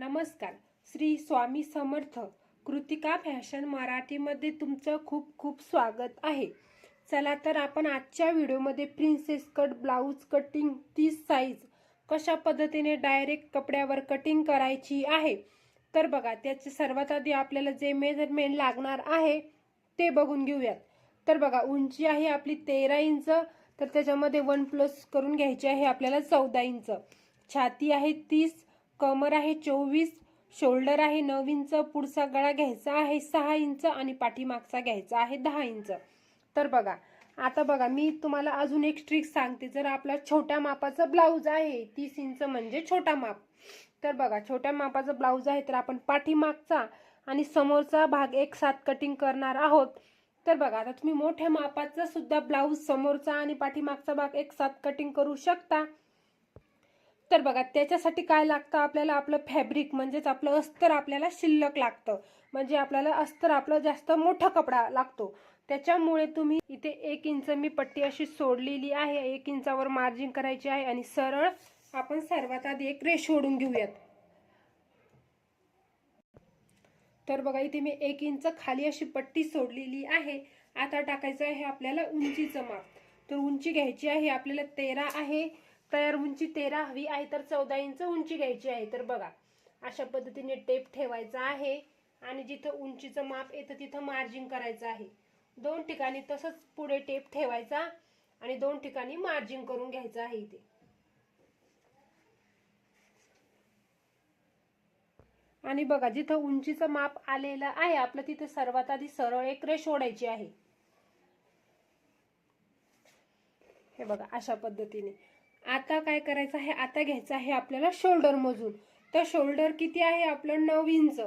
नमस्कार. श्री स्वामी समर्थ कृतिका फॅशन मराठीमध्ये तुमचं खूप खूप स्वागत आहे. चला तर आपण आजच्या व्हिडिओमध्ये प्रिन्सेस कट ब्लाऊज कटिंग तीस साईज कशा पद्धतीने डायरेक्ट कपड्यावर कटिंग करायची आहे? तर बघा त्याचे सर्वात आधी आपल्याला जे मेजरमेंट लागणार आहे ते बघून घेऊयात. तर बघा उंची आहे आपली तेरा इंच तर त्याच्यामध्ये वन प्लस करून घ्यायची आहे आपल्याला चौदा इंच. छाती आहे तीस कमर आहे चोवीस शोल्डर आहे नऊ इंच पुढचा गळा घ्यायचा आहे सहा इंच आणि पाठीमागचा घ्यायचा आहे दहा इंच. तर बघा आता बघा मी तुम्हाला अजून एक ट्रिक सांगते. जर आपला छोट्या मापाचा ब्लाऊज आहे तीस इंच म्हणजे छोटा माप. तर बघा छोट्या मापाचा ब्लाऊज आहे तर आपण पाठीमागचा आणि समोरचा भाग एक साथ कटिंग करणार आहोत. तर बघा आता तुम्ही मोठ्या मापाचा सुद्धा ब्लाऊज समोरचा आणि पाठीमागचा भाग एक साथ कटिंग करू शकता. तर बघा त्याच्यासाठी काय लागतं आपल्याला? आपलं फॅब्रिक म्हणजेच आपलं अस्तर आपल्याला शिल्लक लागतं. म्हणजे आपल्याला अस्तर आपलं जास्त मोठा कपडा लागतो. त्याच्यामुळे तुम्ही इथे एक इंच मी पट्टी अशी सोडलेली आहे. एक इंचावर मार्जिन करायची आहे आणि सरळ आपण सर्वात आधी एक रेष ओढून घेऊयात. तर बघा इथे मी एक इंच खाली अशी पट्टी सोडलेली आहे. आता टाकायचं आहे आपल्याला उंचीचं माप. तर उंची घ्यायची आहे आपल्याला तेरा आहे. तयार उंची तेरा हवी आहे तर चौदा इंच उंची घ्यायची आहे. तर बघा अशा पद्धतीने टेप ठेवायचा आहे आणि जिथं उंचीचं माप येतं तिथं मार्जिन करायचं आहे. दोन ठिकाणी तसंच पुढे टेप ठेवायचा आणि दोन ठिकाणी मार्जिन करून घ्यायचं आहे इथे. आणि बघा जिथं उंचीचं माप आलेलं आहे आपलं तिथे सर्वात आधी सरळ एक रेष ओढायची आहे. हे बघा अशा पद्धतीने. आता काय करायचं आहे? आता घ्यायचं आहे आपल्याला शोल्डर मोजून. तर शोल्डर किती आहे आपलं? नऊ इंच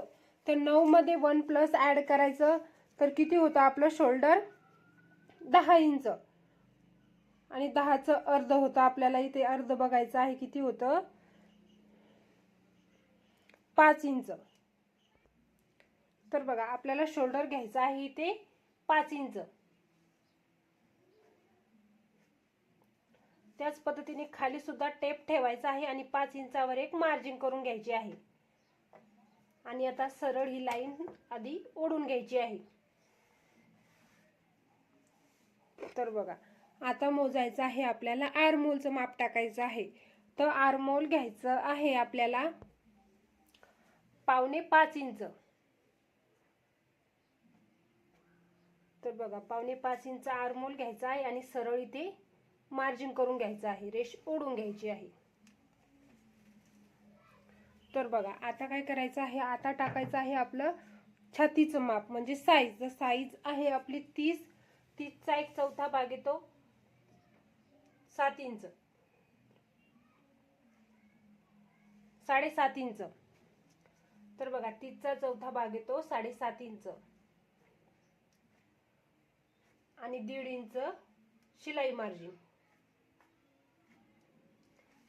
तर नऊमध्ये वन प्लस ॲड करायचं. तर किती होतं आपलं? शोल्डर दहा इंच आणि दहाचं अर्ध होतं आपल्याला इथे अर्ध बघायचं आहे किती होतं? पाच इंच तर बघा आपल्याला शोल्डर घ्यायचं आहे इथे पाच इंच त्याच पद्धतीने खाली सुद्धा टेप ठेवायचा आहे आणि पाच इंचावर एक मार्जिन करून घ्यायची आहे. आणि आता सरळ ही लाईन आधी ओढून घ्यायची आहे. तर बघा आता मोजायचं आहे आपल्याला आरमोलचं माप टाकायचं आहे. तर आरमोल घ्यायचं आहे आपल्याला पावणे पाच इंच. तर बघा पावणे पाच इंच आरमोल घ्यायचा आहे आणि सरळ इथे मार्जिन करून घ्यायचं आहे रेश ओढून घ्यायची आहे. तर बघा आता काय करायचं आहे? आता टाकायचं आहे आपलं छातीचं माप म्हणजे साईज जर साईज आहे आपली तीस तीसचा एक चौथा भाग येतो सात इंच. साडेसात इंच. तर बघा तीसचा चौथा भाग येतो साडेसात इंच. आणि दीड इंच शिलाई मार्जिन.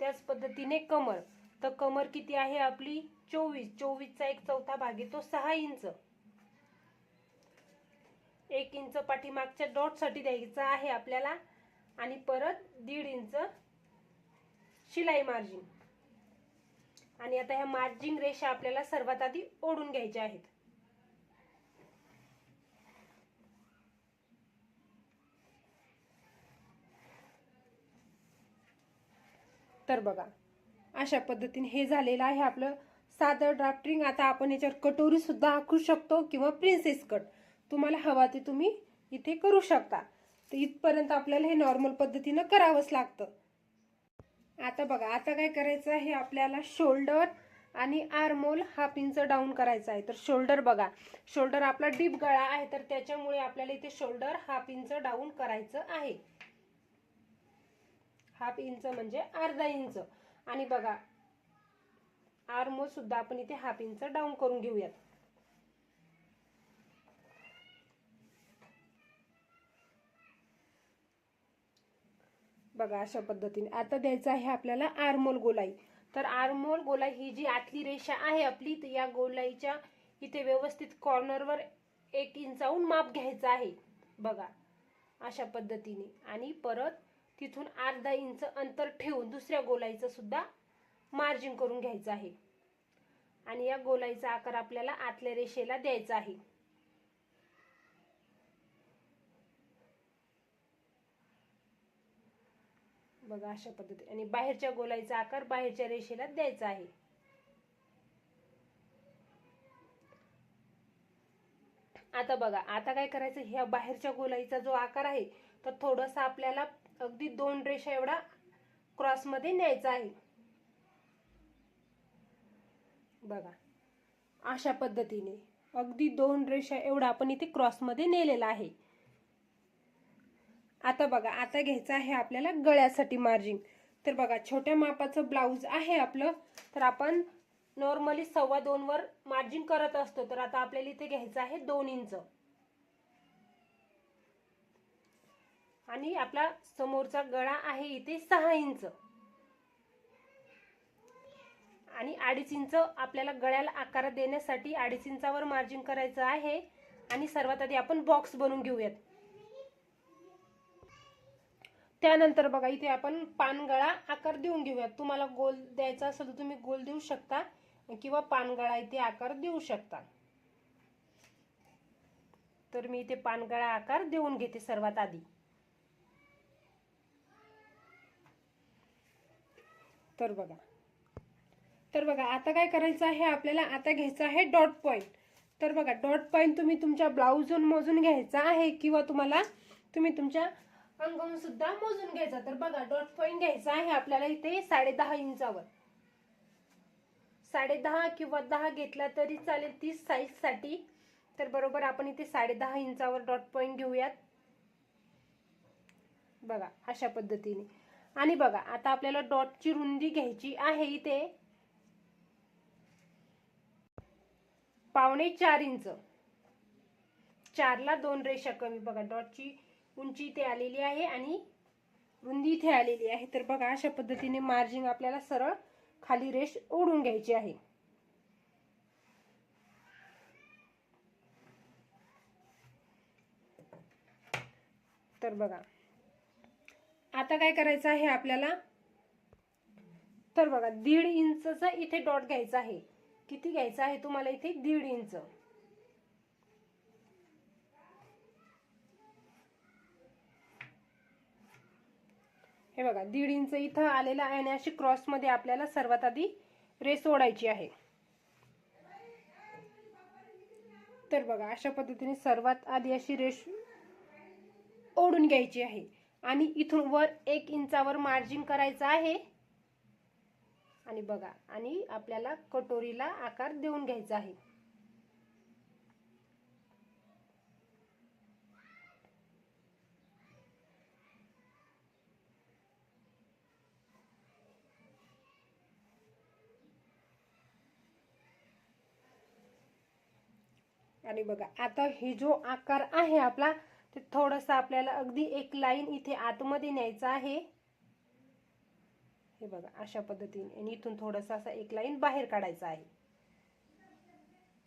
त्याच पद्धतीने कमर. तर कमर किती आहे आपली? चोवीस. चोवीसचा एक चौथा भाग येतो सहा इंच. एक इंच पाठीमागच्या डॉटसाठी द्यायचा आहे आपल्याला. आणि परत दीड इंच शिलाई मार्जिन. आणि आता ह्या मार्जिन रेषा आपल्याला सर्वात आधी ओढून घ्यायच्या आहेत. तर बघा अशा पद्धतीने हे झालेलं आहे आपलं साधं ड्राफ्टिंग आता आपण याच्यावर कटोरी सुद्धा आखू शकतो किंवा प्रिन्सेस कट तुम्हाला हवा ते तुम्ही इथे करू शकता. तर इथपर्यंत आपल्याला हे नॉर्मल पद्धतीनं करावंच लागतं. आता बघा आता काय करायचं आहे? आपल्याला शोल्डर आणि आर्मोल हा पिंच डाऊन करायचा आहे. तर शोल्डर बघा शोल्डर आपला डीप गळा आहे. तर त्याच्यामुळे आपल्याला इथे शोल्डर हा पिंच डाऊन करायचं आहे. हाफ इंच म्हणजे अर्धा इंच. आणि बघा आर्मोल सुद्धा आपण इथे हाफ इंच डाऊन करून घेऊयात. बघा अशा पद्धतीने. आता द्यायचं आहे आपल्याला आरमोल गोलाई. तर आरमोल गोलाई ही जी आतली रेषा आहे आपली तर या गोलाईच्या इथे व्यवस्थित कॉर्नरवर एक इंचाहून माप घ्यायचं आहे. बघा अशा पद्धतीने. आणि परत तिथून अर्धा इंच अंतर ठेवून दुसऱ्या गोलाईचं सुद्धा मार्जिन करून घ्यायचं आहे. आणि या गोलाईचा आकार आपल्याला आतल्या रेषेला द्यायचा आहे. बघा अशा पद्धती आणि बाहेरच्या गोलाईचा आकार बाहेरच्या रेषेला द्यायचा आहे. आता बघा आता काय करायचं? ह्या बाहेरच्या गोलाईचा जो आकार आहे तर थोडासा आपल्याला अगदी दोन रेषा एवढा क्रॉसमध्ये न्यायचा आहे. बघा अशा पद्धतीने अगदी दोन रेषा एवढा आपण इथे क्रॉसमध्ये नेलेला आहे. आता बघा आता घ्यायचं आहे आपल्याला गळ्यासाठी मार्जिन तर बघा छोट्या मापाचं ब्लाऊज आहे आपलं. तर आपण नॉर्मली सव्वा दोन वर मार्जिन करत असतो. तर आता आपल्याला इथे घ्यायचं आहे दोन इंच. आणि आपला समोरचा गळा आहे इथे सहा इंच. आणि अडीच इंच आपल्याला गळ्याला आकार देण्यासाठी अडीच इंचावर मार्जिन करायचं आहे. आणि सर्वात आधी आपण बॉक्स बनवून घेऊयात. त्यानंतर बघा इथे आपण पानगळा आकार देऊन घेऊयात. तुम्हाला गोल द्यायचा असेल तर तुम्ही गोल देऊ शकता किंवा पानगळा इथे आकार देऊ शकता. तर मी इथे पानगळा आकार देऊन घेते सर्वात आधी. तर बघा. तर बघा आता काय करायचं आहे आपल्याला? आता घ्यायचं आहे डॉट पॉईंट तर बघा डॉट पॉईंट तुम्ही तुमच्या ब्लाऊजहून मोजून घ्यायचा आहे किंवा तुम्हाला तुम्ही तुमच्या अंगावून सुद्धा मोजून घ्यायचा. तर बघा डॉट पॉईंट घ्यायचा आहे आपल्याला इथे साडे दहा इंचावर. साडे दहा किंवा दहा घेतला तरी चालेल तीस साईजसाठी तर बरोबर आपण इथे साडे दहा इंचावर डॉट पॉईंट घेऊयात. बघा अशा पद्धतीने. आणि बघा आता आपल्याला डॉटची रुंदी घ्यायची आहे इथे. पावणे चार इंच. चारला दोन रेषा कमी बघा डॉटची उंची इथे आलेली आहे आणि रुंदी इथे आलेली आहे. तर बघा अशा पद्धतीने मार्जिंग आपल्याला सरळ खाली रेष ओढून घ्यायची आहे. तर बघा आता काय करायचं आहे आपल्याला? तर बघा दीड इंचचा इथे डॉट घ्यायचा आहे. किती घ्यायचं आहे तुम्हाला इथे? दीड इंच. हे बघा दीड इंच इथं आलेला आहे आणि अशी क्रॉसमध्ये आपल्याला सर्वात आधी रेस ओढायची आहे. तर बघा अशा पद्धतीने सर्वात आधी अशी रेस ओढून घ्यायची आहे. आणि इथून वर एक इंचावर मार्जिन करायचं आहे. आणि बघा आणि आपल्याला कटोरीला आकार देऊन घ्यायचा आहे. आणि बघा आता हे जो आकार आहे आपला ते थोडंसं आपल्याला अगदी एक लाईन इथे आतमध्ये न्यायचं आहे. हे बघा अशा पद्धतीने. आणि इथून थोडंसं असा एक लाईन बाहेर काढायचा आहे.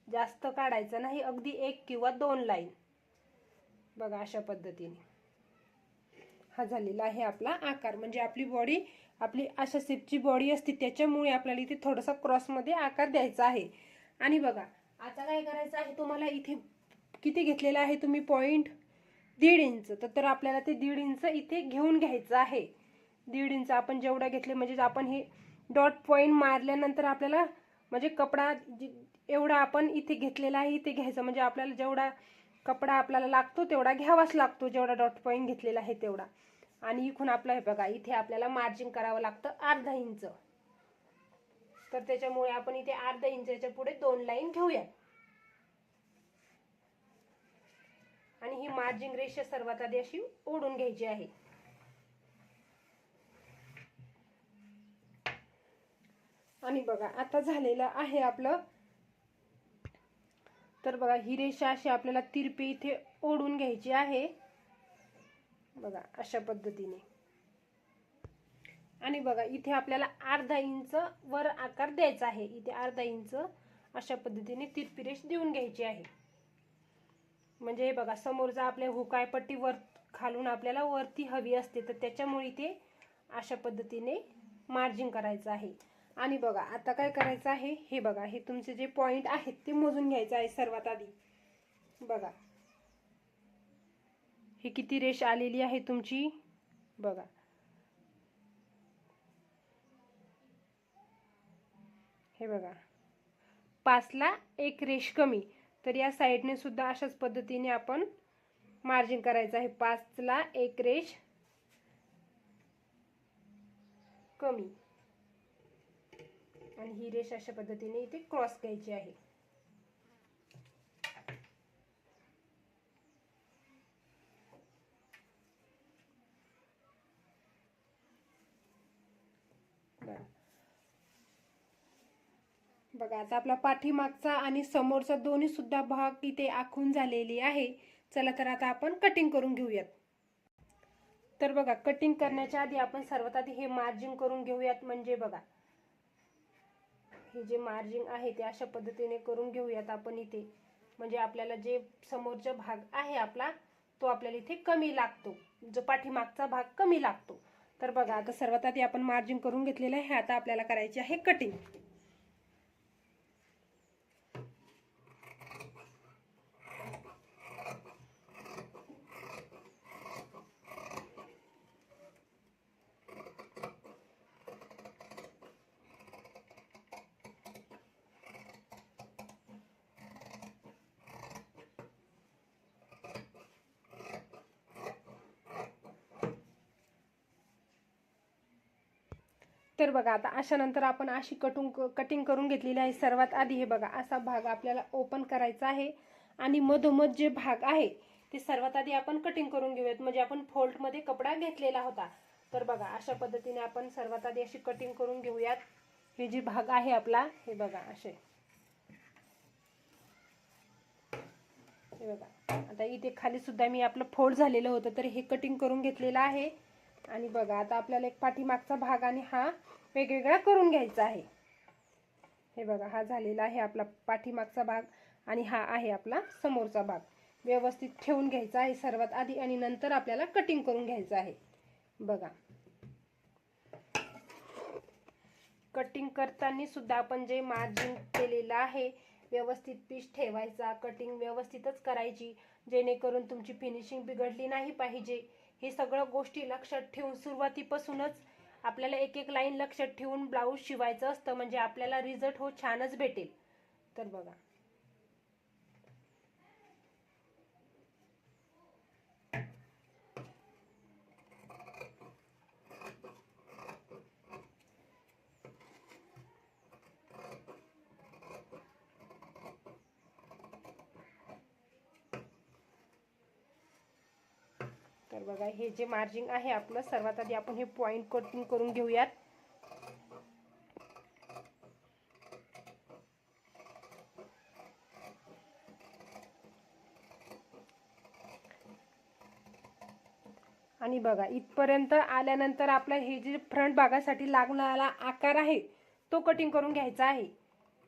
जास्त काढायचं नाही अगदी एक किंवा दोन लाईन. बघा अशा पद्धतीने. हा झालेला आहे आपला आकार. म्हणजे आपली बॉडी आपली अशा शेपची बॉडी असते त्याच्यामुळे आपल्याला इथे थोडासा क्रॉसमध्ये आकार द्यायचा आहे. आणि बघा आता काय करायचं आहे? तुम्हाला इथे किती घेतलेला आहे तुम्ही पॉईंट दीड इंच. तर तर आपल्याला ते दीड इंच इथे घेऊन घ्यायचं आहे. दीड इंच आपण जेवढा घेतले म्हणजे आपण हे डॉट पॉईंट मारल्यानंतर आपल्याला म्हणजे कपडा एवढा आपण इथे घेतलेला आहे इथे घ्यायचं. म्हणजे आपल्याला जेवढा कपडा आपल्याला लागतो तेवढा घ्यावाच लागतो. जेवढा डॉट पॉईंट घेतलेला आहे तेवढा. आणि इकून आपलं हे बघा इथे आपल्याला मार्जिन करावं लागतं अर्धा इंच. तर त्याच्यामुळे आपण इथे अर्धा इंचाच्या पुढे दोन लाईन घेऊया आणि ही मार्जिंग रेषा सर्वात आधी अशी ओढून घ्यायची आहे. आणि बघा आता झालेलं आहे आपलं. तर बघा ही रेषा अशी आपल्याला तिरपी इथे ओढून घ्यायची आहे. बघा अशा पद्धतीने. आणि बघा इथे आपल्याला अर्धा इंच वर आकार द्यायचा आहे. इथे अर्धा इंच अशा पद्धतीने तिरपी रेष देऊन घ्यायची आहे. म्हणजे हे बघा समोरचा आपल्या हुकायपट्टी वर खालून आपल्याला वरती हवी असते तर त्याच्यामुळे ते अशा पद्धतीने मार्जिन करायचं आहे. आणि बघा आता काय करायचं आहे? हे बघा हे तुमचे जे पॉईंट आहेत ते मोजून घ्यायचं आहे सर्वात आधी. बघा. हे किती रेष आलेली आहे तुमची? बघा. हे बघा. पाचला एक रेष कमी. तर या साईडने सुद्धा अशाच पद्धतीने आपण मार्जिन करायचं आहे. पाचला एक रेष कमी. आणि ही रेष अशा पद्धतीने इथे क्रॉस घ्यायची आहे. बघा आता आपला पाठीमागचा आणि समोरचा दोन्ही सुद्धा भाग इथे आखून झालेली आहे. चला तर आता आपण कटिंग करून घेऊयात. तर बघा कटिंग करण्याच्या आधी आपण सर्वात आधी हे मार्जिन करून घेऊयात. म्हणजे बघा हे जे मार्जिन आहे ते अशा पद्धतीने करून घेऊयात आपण इथे. म्हणजे आपल्याला जे समोरचा भाग आहे आपला तो आपल्याला इथे कमी लागतो. जो पाठीमागचा भाग कमी लागतो. तर बघा आता सर्वात आधी आपण मार्जिन करून घेतलेलं आहे. आता आपल्याला करायची आहे कटिंग तर बघा आता अशा नंतर आपण अशी कटून कटिंग करून घेतलेली आहे. सर्वात आधी हे बघा असा भाग आपल्याला ओपन करायचा आहे. आणि मधोमध जे भाग आहे ते सर्वात आधी आपण कटिंग करून घेऊयात. म्हणजे आपण फोल्टमध्ये कपडा घेतलेला होता. तर बघा अशा पद्धतीने आपण सर्वात आधी अशी कटिंग करून घेऊयात. हे जे भाग आहे आपला हे बघा असे. हे बघा आता इथे खाली सुद्धा मी आपलं फोल्ड झालेलं होतं तर हे कटिंग करून घेतलेलं आहे. आणि बघा आता आपल्याला एक पाठीमागचा भाग आणि हा वेगवेगळा करून घ्यायचा आहे. हे बघा हा झालेला आहे आपला पाठीमागचा भाग आणि हा आहे आपला समोरचा भाग. व्यवस्थित ठेवून घ्यायचा आहे सर्वात आधी आणि नंतर आपल्याला कटिंग करून घ्यायचं आहे. बघा. कटिंग करताना सुद्धा आपण जे मार्जिन केलेलं आहे व्यवस्थित पीस ठेवायचा. कटिंग व्यवस्थितच करायची जेणेकरून तुमची फिनिशिंग बिघडली नाही पाहिजे. हे सगळं गोष्टी लक्षात ठेवून सुरुवातीपासूनच आपल्याला एक एक लाईन लक्षात ठेवून ब्लाऊज शिवायचं असतं. म्हणजे आपल्याला रिझल्ट हो छानच भेटेल. तर बघा. बघा हे जे मार्जिंग आहे आपलं सर्वात आधी आपण हे पॉइंट कटिंग करून घेऊयात. आणि बघा इथपर्यंत आल्यानंतर आपला हे जे फ्रंट भागासाठी लागणारा आकार आहे तो कटिंग करून घ्यायचा आहे.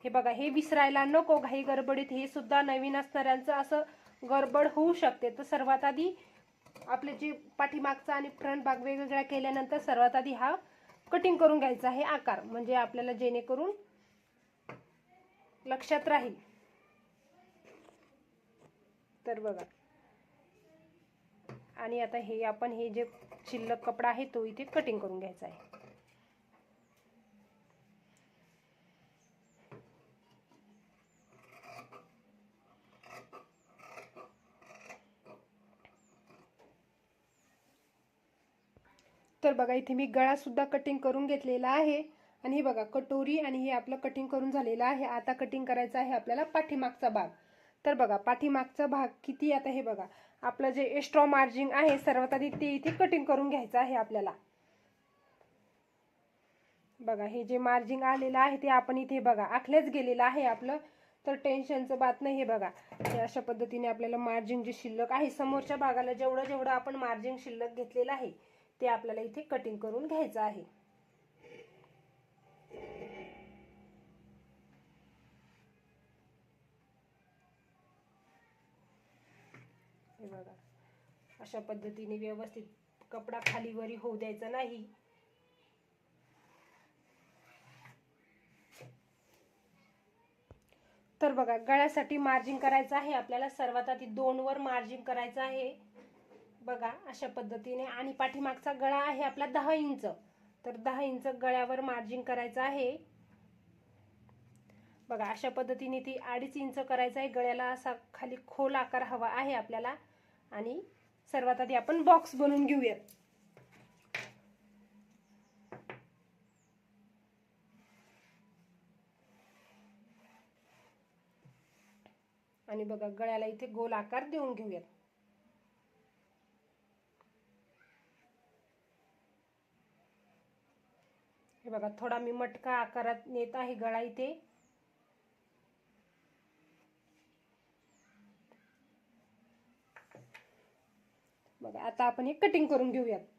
हे बघा हे विसरायला नको घाई गडबडीत हे सुद्धा नवीन असणाऱ्यांचं असं गडबड होऊ शकते. तर सर्वात आधी आपले जे पाठीमागचा आणि फ्रंट भाग वेगवेगळा केल्यानंतर सर्वात आधी हा कटिंग करून घ्यायचा आहे आकार. म्हणजे आपल्याला जेणेकरून लक्षात राहील. तर बघा. आणि आता हे आपण हे जे शिल्लक कपडा आहे तो इथे कटिंग करून घ्यायचा आहे. बघा इथे मी गळासुद्धा कटिंग करून घेतलेला आहे. आणि हे बघा कटोरी आणि हे आपलं कटिंग करून झालेलं आहे. आता कटिंग करायचं आहे आपल्याला पाठीमागचा भाग. तर बघा पाठीमागचा भाग किती आता हे बघा आपलं जे एक्स्ट्रा मार्जिन आहे सर्वात आधी ते इथे कटिंग करून घ्यायचं आहे आपल्याला. बघा हे जे मार्जिन आलेलं आहे ते आपण इथे बघा आखल्याच गेलेलं आहे आपलं. तर टेन्शनचं बात नाही हे बघा. हे अशा पद्धतीने आपल्याला मार्जिन जे शिल्लक आहे समोरच्या भागाला जेवढं जेवढं आपण मार्जिन शिल्लक घेतलेलं आहे ते आपल्याला इथे कटिंग करून घ्यायचं आहे. बघा. अशा पद्धतीने व्यवस्थित कपडा खालीवरी होऊ द्यायचा नाही. तर बघा गळ्यासाठी मार्जिंग करायचं आहे. आपल्याला सर्वात आधी दोनवर मार्जिंग करायचं आहे. बघा अशा पद्धतीने आणि पाठीमागचा गळा आहे आपला दहा इंच. तर दहा इंच गळ्यावर मार्जिन करायचं आहे. बघा अशा पद्धतीने ती अडीच इंच करायचं आहे. गळ्याला असा खाली खोल आकार हवा आहे आपल्याला. आणि सर्वात आधी आपण बॉक्स बनवून घेऊयात. आणि बघा गळ्याला इथे गोल आकार देऊन घेऊयात. हे बघा थोडा मी मटका आकारात नेत आहे गळा इथे. बघा आता आपण हे कटिंग करून घेऊयात.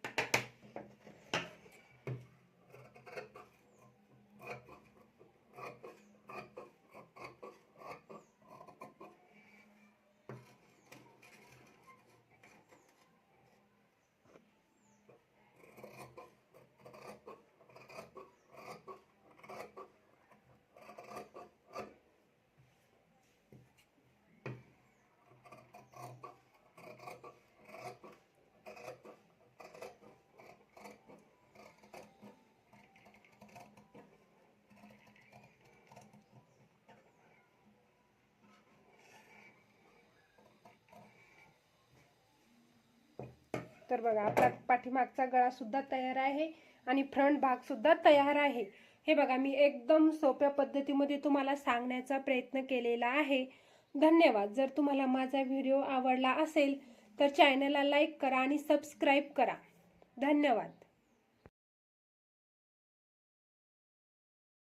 तर बघा आपला पाठीमागचा गळा सुद्धा तयार आहे आणि फ्रंट भाग सुद्धा तयार आहे. हे बघा मी एकदम सोप्या पद्धतीमध्ये तुम्हाला सांगण्याचा प्रयत्न केलेला आहे. धन्यवाद. जर तुम्हाला माझा व्हिडिओ आवडला असेल तर चॅनलला लाईक करा आणि सबस्क्राईब करा. धन्यवाद.